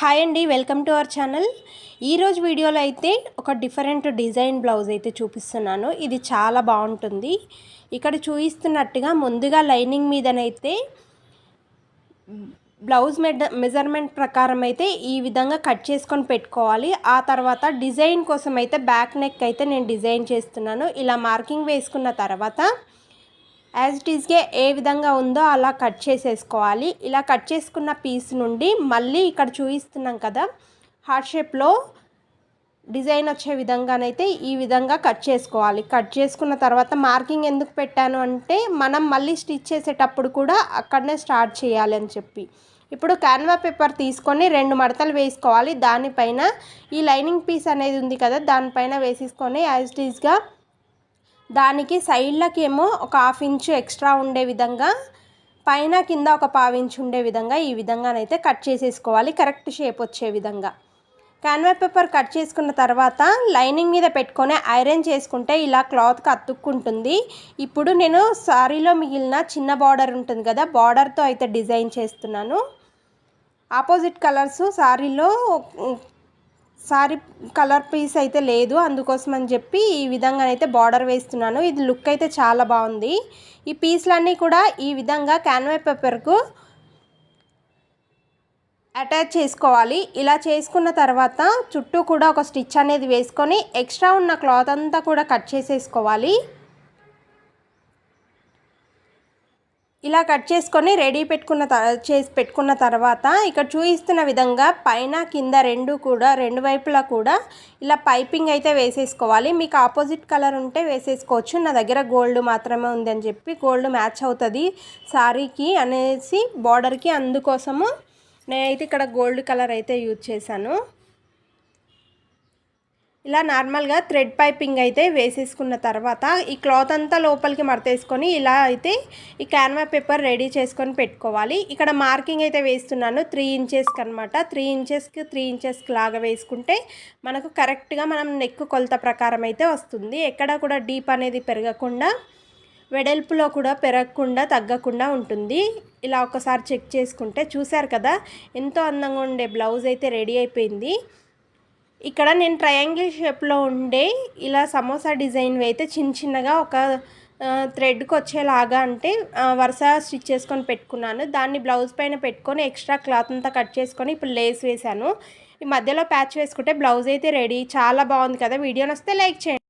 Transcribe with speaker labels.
Speaker 1: Hi అండి welcome to our channel. ఈరోజు వీడియోలో అయితే ఒక డిఫరెంట్ డిజైన్ బ్లౌజ్ అయితే చూపిస్తున్నాను. ఇది చాలా బాగుంటుంది. ఇక్కడ చూపిస్తున్నట్టుగా ముందుగా లైనింగ్ మీదనైతే బ్లౌజ్ మెడ మెజర్మెంట్ ప్రకారం అయితే ఈ విధంగా కట్ చేసుకొని పెట్టుకోవాలి. ఆ తర్వాత డిజైన్ కోసం అయితే బ్యాక్ నెక్ అయితే నేను డిజైన్ చేస్తున్నాను. ఇలా మార్కింగ్ వేసుకున్న తర్వాత యాజ్ ఇట్ ఈస్గా ఏ విధంగా ఉందో అలా కట్ చేసేసుకోవాలి. ఇలా కట్ చేసుకున్న పీస్ నుండి మళ్ళీ ఇక్కడ చూపిస్తున్నాం కదా హార్ట్ షేప్లో డిజైన్ వచ్చే విధంగానైతే ఈ విధంగా కట్ చేసుకోవాలి. కట్ చేసుకున్న తర్వాత మార్కింగ్ ఎందుకు పెట్టాను అంటే మనం మళ్ళీ స్టిచ్ చేసేటప్పుడు కూడా అక్కడనే స్టార్ట్ చేయాలి అని చెప్పి. ఇప్పుడు క్యాన్వా పేపర్ తీసుకొని రెండు మడతలు వేసుకోవాలి. దానిపైన ఈ లైనింగ్ పీస్ అనేది ఉంది కదా దానిపైన వేసేసుకొని యాజ్ ఇట్ ఈస్గా దానికి సైడ్లకి ఏమో ఒక హాఫ్ ఇంచు ఎక్స్ట్రా ఉండే విధంగా పైన కింద ఒక పావు ఇంచు ఉండే విధంగా ఈ విధంగానైతే కట్ చేసేసుకోవాలి కరెక్ట్ షేప్ వచ్చే విధంగా. క్యాన్వా పేపర్ కట్ చేసుకున్న తర్వాత లైనింగ్ మీద పెట్టుకొని ఐరన్ చేసుకుంటే ఇలా క్లాత్కి అతుక్కుంటుంది. ఇప్పుడు నేను సారీలో మిగిలిన చిన్న బార్డర్ ఉంటుంది కదా బార్డర్తో అయితే డిజైన్ చేస్తున్నాను. ఆపోజిట్ కలర్స్ సారీలో సారీ కలర్ పీస్ అయితే లేదు అందుకోసం అని చెప్పి ఈ విధంగా అయితే బార్డర్ వేస్తున్నాను. ఇది లుక్ అయితే చాలా బాగుంది. ఈ పీస్లన్నీ కూడా ఈ విధంగా క్యాన్వా పేపర్కు అటాచ్ చేసుకోవాలి. ఇలా చేసుకున్న తర్వాత చుట్టూ కూడా ఒక స్టిచ్ అనేది వేసుకొని ఎక్స్ట్రా ఉన్న క్లాత్ అంతా కూడా కట్ చేసేసుకోవాలి. ఇలా కట్ చేసుకొని రెడీ పెట్టుకున్న చేసి పెట్టుకున్న తర్వాత ఇక్కడ చూపిస్తున్న విధంగా పైన కింద రెండు కూడా రెండు వైపులా కూడా ఇలా పైపింగ్ అయితే వేసేసుకోవాలి. మీకు ఆపోజిట్ కలర్ ఉంటే వేసేసుకోవచ్చు. నా దగ్గర గోల్డ్ మాత్రమే ఉందని చెప్పి గోల్డ్ మ్యాచ్ అవుతుంది సారీకి అనేసి బార్డర్కి అందుకోసము నేనైతే ఇక్కడ గోల్డ్ కలర్ అయితే యూజ్ చేశాను. ఇలా నార్మల్గా థ్రెడ్ పైపింగ్ అయితే వేసేసుకున్న తర్వాత ఈ క్లాత్ అంతా లోపలికి మడతేసుకొని ఇలా అయితే ఈ క్యాన్వా పేపర్ రెడీ చేసుకొని పెట్టుకోవాలి. ఇక్కడ మార్కింగ్ అయితే వేస్తున్నాను. త్రీ ఇంచెస్కి అనమాట త్రీ ఇంచెస్కి త్రీ ఇంచెస్కి లాగా వేసుకుంటే మనకు కరెక్ట్గా మనం నెక్ కొలత ప్రకారం అయితే వస్తుంది. ఎక్కడ కూడా డీప్ అనేది పెరగకుండా వెడల్పులో కూడా పెరగకుండా తగ్గకుండా ఉంటుంది. ఇలా ఒకసారి చెక్ చేసుకుంటే చూశారు కదా ఎంతో అందంగా ఉండే బ్లౌజ్ అయితే రెడీ అయిపోయింది. ఇక్కడ నేను ట్రయాంగిల్ షేప్లో ఉండే ఇలా సమోసా డిజైన్ అయితే చిన్న చిన్నగా ఒక థ్రెడ్కి వచ్చేలాగా అంటే వరుస స్టిచ్ చేసుకొని పెట్టుకున్నాను. దాన్ని బ్లౌజ్ పైన పెట్టుకొని ఎక్స్ట్రా క్లాత్ అంతా కట్ చేసుకొని ఇప్పుడు లేస్ వేసాను ఈ మధ్యలో ప్యాచ్ వేసుకుంటే బ్లౌజ్ అయితే రెడీ చాలా బాగుంది కదా. వీడియో వస్తే లైక్ చేయండి.